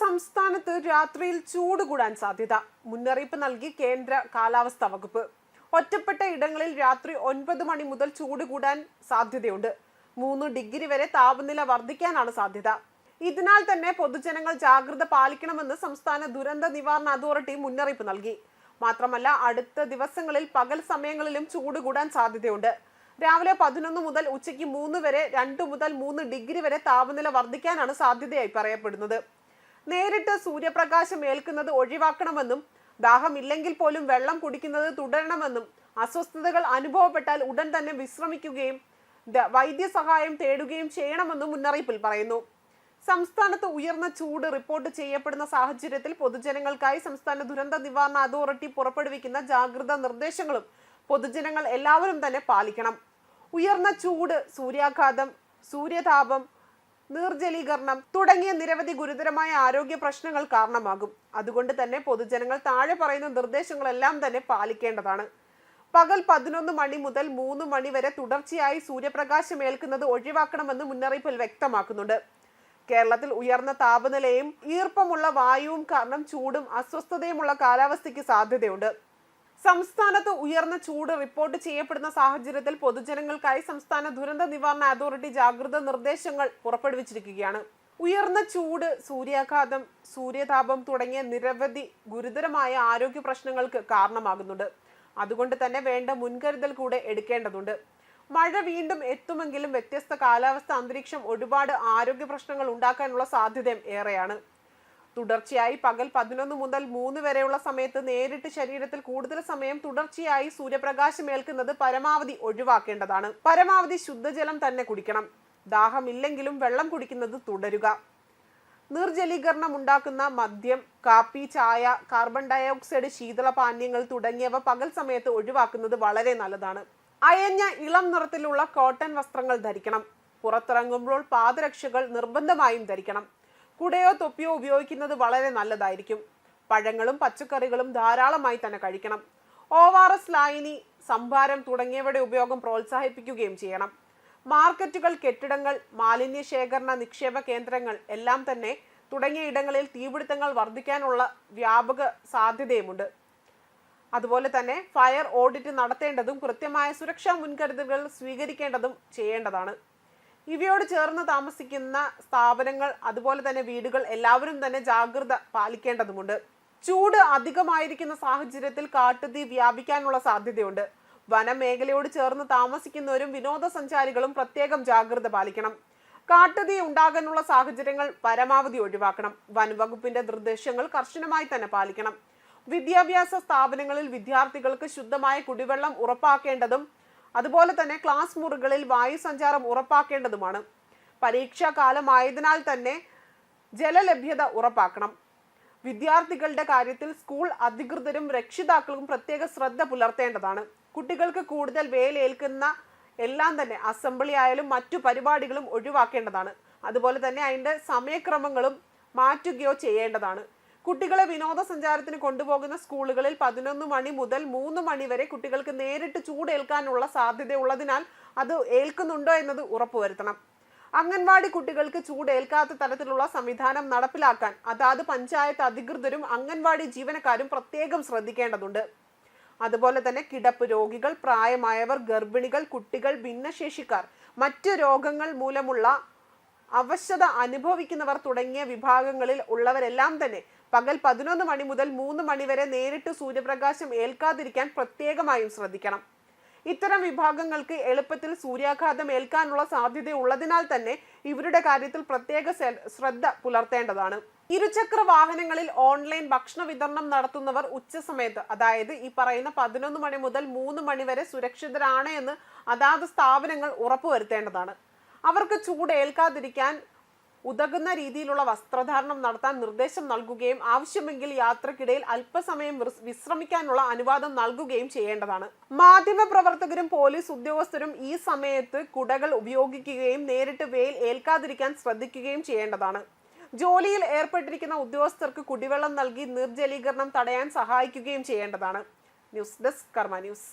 സംസ്ഥാനത്ത് രാത്രിയിൽ ചൂട് കൂടാൻ സാധ്യത. മുന്നറിയിപ്പ് നൽകി കേന്ദ്ര കാലാവസ്ഥാ വകുപ്പ്. ഒറ്റപ്പെട്ട ഇടങ്ങളിൽ രാത്രി ഒൻപത് മണി മുതൽ ചൂട് കൂടാൻ സാധ്യതയുണ്ട്. മൂന്ന് ഡിഗ്രി വരെ താപനില വർദ്ധിക്കാനാണ് സാധ്യത. ഇതിനാൽ തന്നെ പൊതുജനങ്ങൾ ജാഗ്രത പാലിക്കണമെന്ന് സംസ്ഥാന ദുരന്ത നിവാരണ അതോറിറ്റി മുന്നറിയിപ്പ് നൽകി. മാത്രമല്ല അടുത്ത ദിവസങ്ങളിൽ പകൽ സമയങ്ങളിലും ചൂട് കൂടാൻ സാധ്യതയുണ്ട്. രാവിലെ പതിനൊന്ന് മുതൽ ഉച്ചയ്ക്ക് മൂന്ന് വരെ രണ്ട് മുതൽ മൂന്ന് ഡിഗ്രി വരെ താപനില വർദ്ധിക്കാനാണ് സാധ്യതയായി പറയപ്പെടുന്നത്. നേരിട്ട് സൂര്യപ്രകാശം ഏൽക്കുന്നത് ഒഴിവാക്കണമെന്നും ദാഹമില്ലെങ്കിൽ പോലും വെള്ളം കുടിക്കുന്നത് തുടരണമെന്നും അസ്വസ്ഥതകൾ അനുഭവപ്പെട്ടാൽ ഉടൻ തന്നെ വിശ്രമിക്കുകയും വൈദ്യസഹായം തേടുകയും ചെയ്യണമെന്നും മുന്നറിയിപ്പിൽ പറയുന്നു. സംസ്ഥാനത്ത് ഉയർന്ന ചൂട് റിപ്പോർട്ട് ചെയ്യപ്പെടുന്ന സാഹചര്യത്തിൽ പൊതുജനങ്ങൾക്കായി സംസ്ഥാന ദുരന്ത നിവാരണ അതോറിറ്റി പുറപ്പെടുവിക്കുന്ന ജാഗ്രതാ നിർദ്ദേശങ്ങളും പൊതുജനങ്ങൾ എല്ലാവരും തന്നെ പാലിക്കണം. ഉയർന്ന ചൂട് സൂര്യാഘാതം സൂര്യതാപം നീർജലീകരണം തുടങ്ങിയ നിരവധി ഗുരുതരമായ ആരോഗ്യ പ്രശ്നങ്ങൾ കാരണമാകും. അതുകൊണ്ട് തന്നെ പൊതുജനങ്ങൾ താഴെ പറയുന്ന നിർദ്ദേശങ്ങളെല്ലാം തന്നെ പാലിക്കേണ്ടതാണ്. പകൽ പതിനൊന്ന് മണി മുതൽ മൂന്ന് മണി വരെ തുടർച്ചയായി സൂര്യപ്രകാശം ഏൽക്കുന്നത് ഒഴിവാക്കണമെന്ന് മുന്നറിയിപ്പിൽ വ്യക്തമാക്കുന്നുണ്ട്. കേരളത്തിൽ ഉയർന്ന താപനിലയും ഈർപ്പമുള്ള വായുവും കാരണം ചൂടും അസ്വസ്ഥതയുമുള്ള കാലാവസ്ഥയ്ക്ക് സാധ്യതയുണ്ട്. സംസ്ഥാനത്ത് ഉയർന്ന ചൂട് റിപ്പോർട്ട് ചെയ്യപ്പെടുന്ന സാഹചര്യത്തിൽ പൊതുജനങ്ങൾക്കായി സംസ്ഥാന ദുരന്ത നിവാരണ അതോറിറ്റി ജാഗ്രത നിർദ്ദേശങ്ങൾ പുറപ്പെടുവിച്ചിരിക്കുകയാണ്. ഉയർന്ന ചൂട് സൂര്യാഘാതം സൂര്യതാപം തുടങ്ങിയ നിരവധി ഗുരുതരമായ ആരോഗ്യ പ്രശ്നങ്ങൾക്ക് കാരണമാകുന്നുണ്ട്. അതുകൊണ്ട് തന്നെ വേണ്ട മുൻകരുതൽ കൂടെ എടുക്കേണ്ടതുണ്ട്. മഴ വീണ്ടും എത്തുമെങ്കിലും വ്യത്യസ്ത കാലാവസ്ഥ അന്തരീക്ഷം ഒരുപാട് ആരോഗ്യ പ്രശ്നങ്ങൾ ഉണ്ടാക്കാനുള്ള സാധ്യതയും ഏറെയാണ്. തുടർച്ചയായി പകൽ പതിനൊന്ന് മുതൽ മൂന്ന് വരെയുള്ള സമയത്ത് നേരിട്ട് ശരീരത്തിൽ കൂടുതൽ സമയം തുടർച്ചയായി സൂര്യപ്രകാശം ഏൽക്കുന്നത് പരമാവധി ഒഴിവാക്കേണ്ടതാണ്. പരമാവധി ശുദ്ധജലം തന്നെ കുടിക്കണം. ദാഹമില്ലെങ്കിലും വെള്ളം കുടിക്കുന്നത് തുടരുക. നിർജലീകരണം ഉണ്ടാക്കുന്ന മദ്യം കാപ്പി ചായ കാർബൺ ഡയോക്സൈഡ് ശീതളപാനീയങ്ങൾ തുടങ്ങിയവ പകൽ സമയത്ത് ഒഴിവാക്കുന്നത് വളരെ നല്ലതാണ്. അയഞ്ഞ ഇളം നിറത്തിലുള്ള കോട്ടൺ വസ്ത്രങ്ങൾ ധരിക്കണം. പുറത്തിറങ്ങുമ്പോൾ പാദരക്ഷകൾ നിർബന്ധമായും ധരിക്കണം. കുടയോ തൊപ്പിയോ ഉപയോഗിക്കുന്നത് വളരെ നല്ലതായിരിക്കും. പഴങ്ങളും പച്ചക്കറികളും ധാരാളമായി തന്നെ കഴിക്കണം. ഒ ആർ എസ് ലായനി സംഭാരം തുടങ്ങിയവയുടെ ഉപയോഗം പ്രോത്സാഹിപ്പിക്കുകയും ചെയ്യണം. മാർക്കറ്റുകൾ കെട്ടിടങ്ങൾ മാലിന്യ ശേഖരണ നിക്ഷേപ കേന്ദ്രങ്ങൾ എല്ലാം തന്നെ തുടങ്ങിയ ഇടങ്ങളിൽ തീപിടുത്തങ്ങൾ വർദ്ധിക്കാനുള്ള വ്യാപക സാധ്യതയുമുണ്ട്. അതുപോലെ തന്നെ ഫയർ ഓഡിറ്റ് നടത്തേണ്ടതും കൃത്യമായ സുരക്ഷാ മുൻകരുതലുകൾ സ്വീകരിക്കേണ്ടതും ചെയ്യേണ്ടതാണ്. ഇവയോട് ചേർന്ന് താമസിക്കുന്ന സ്ഥാപനങ്ങൾ അതുപോലെ തന്നെ വീടുകൾ എല്ലാവരും തന്നെ ജാഗ്രത പാലിക്കേണ്ടതുമുണ്ട്. ചൂട് അധികമായിരിക്കുന്ന സാഹചര്യത്തിൽ കാട്ടുതീ വ്യാപിക്കാനുള്ള സാധ്യതയുണ്ട്. വനമേഖലയോട് ചേർന്ന് താമസിക്കുന്നവരും വിനോദസഞ്ചാരികളും പ്രത്യേകം ജാഗ്രത പാലിക്കണം. കാട്ടുതീ ഉണ്ടാകാനുള്ള സാഹചര്യങ്ങൾ പരമാവധി ഒഴിവാക്കണം. വനവകുപ്പിന്റെ നിർദ്ദേശങ്ങൾ കർശനമായി തന്നെ പാലിക്കണം. വിദ്യാഭ്യാസ സ്ഥാപനങ്ങളിൽ വിദ്യാർത്ഥികൾക്ക് ശുദ്ധമായ കുടിവെള്ളം ഉറപ്പാക്കേണ്ടതും അതുപോലെ തന്നെ ക്ലാസ് മുറികളിൽ വായു സഞ്ചാരം ഉറപ്പാക്കേണ്ടതുമാണ്. പരീക്ഷാ കാലമായതിനാൽ തന്നെ ജലലഭ്യത ഉറപ്പാക്കണം. വിദ്യാർത്ഥികളുടെ കാര്യത്തിൽ സ്കൂൾ അധികൃതരും രക്ഷിതാക്കളും പ്രത്യേക ശ്രദ്ധ പുലർത്തേണ്ടതാണ്. കുട്ടികൾക്ക് കൂടുതൽ വേലേൽക്കുന്ന എല്ലാം തന്നെ അസംബ്ലി ആയാലും മറ്റു പരിപാടികളും ഒഴിവാക്കേണ്ടതാണ്. അതുപോലെ തന്നെ അതിന്റെ സമയക്രമങ്ങളും മാറ്റുകയോ ചെയ്യേണ്ടതാണ്. കുട്ടികളെ വിനോദസഞ്ചാരത്തിന് കൊണ്ടുപോകുന്ന സ്കൂളുകളിൽ പതിനൊന്ന് മണി മുതൽ മൂന്ന് മണി വരെ കുട്ടികൾക്ക് നേരിട്ട് ചൂടേൽക്കാനുള്ള സാധ്യതയുള്ളതിനാൽ അത് ഏൽക്കുന്നുണ്ടോ എന്നത് ഉറപ്പുവരുത്തണം. അംഗൻവാടി കുട്ടികൾക്ക് ചൂടേൽക്കാത്ത തരത്തിലുള്ള സംവിധാനം നടപ്പിലാക്കാൻ അതാത് പഞ്ചായത്ത് അധികൃതരും അംഗൻവാടി ജീവനക്കാരും പ്രത്യേകം ശ്രദ്ധിക്കേണ്ടതുണ്ട്. അതുപോലെ തന്നെ കിടപ്പ് രോഗികൾ പ്രായമായവർ ഗർഭിണികൾ കുട്ടികൾ ഭിന്നശേഷിക്കാർ മറ്റ് രോഗങ്ങൾ മൂലമുള്ള അവശത അനുഭവിക്കുന്നവർ തുടങ്ങിയ വിഭാഗങ്ങളിൽ ഉള്ളവരെല്ലാം തന്നെ പകൽ പതിനൊന്ന് മണി മുതൽ മൂന്ന് മണി വരെ നേരിട്ട് സൂര്യപ്രകാശം ഏൽക്കാതിരിക്കാൻ പ്രത്യേകമായും ശ്രദ്ധിക്കണം. ഇത്തരം വിഭാഗങ്ങൾക്ക് എളുപ്പത്തിൽ സൂര്യാഘാതം ഏൽക്കാനുള്ള സാധ്യത ഉള്ളതിനാൽ തന്നെ ഇവരുടെ കാര്യത്തിൽ പ്രത്യേക ശ്രദ്ധ പുലർത്തേണ്ടതാണ്. ഇരുചക്ര വാഹനങ്ങളിൽ ഓൺലൈൻ ഭക്ഷണ വിതരണം നടത്തുന്നവർ ഉച്ചസമയത്ത് അതായത് ഈ പറയുന്ന പതിനൊന്ന് മണി മുതൽ മൂന്ന് മണി വരെ സുരക്ഷിതരാണ് എന്ന് അതാത് സ്ഥാപനങ്ങൾ ഉറപ്പുവരുത്തേണ്ടതാണ്. അവർക്ക് ചൂട് ഏൽക്കാതിരിക്കാൻ ഉതകുന്ന രീതിയിലുള്ള വസ്ത്രധാരണം നടത്താൻ നിർദ്ദേശം നൽകുകയും ആവശ്യമെങ്കിൽ യാത്രക്കിടയിൽ അല്പസമയം വിശ്രമിക്കാനുള്ള അനുവാദം നൽകുകയും ചെയ്യേണ്ടതാണ്. മാധ്യമ പ്രവർത്തകരും പോലീസ് ഉദ്യോഗസ്ഥരും ഈ സമയത്ത് കുടകൾ ഉപയോഗിക്കുകയും നേരിട്ട് വെയിൽ ഏൽക്കാതിരിക്കാൻ ശ്രദ്ധിക്കുകയും ചെയ്യേണ്ടതാണ്. ജോലിയിൽ ഏർപ്പെട്ടിരിക്കുന്ന ഉദ്യോഗസ്ഥർക്ക് കുടിവെള്ളം നൽകി നിർജലീകരണം തടയാൻ സഹായിക്കുകയും ചെയ്യേണ്ടതാണ്. News desk Karma news.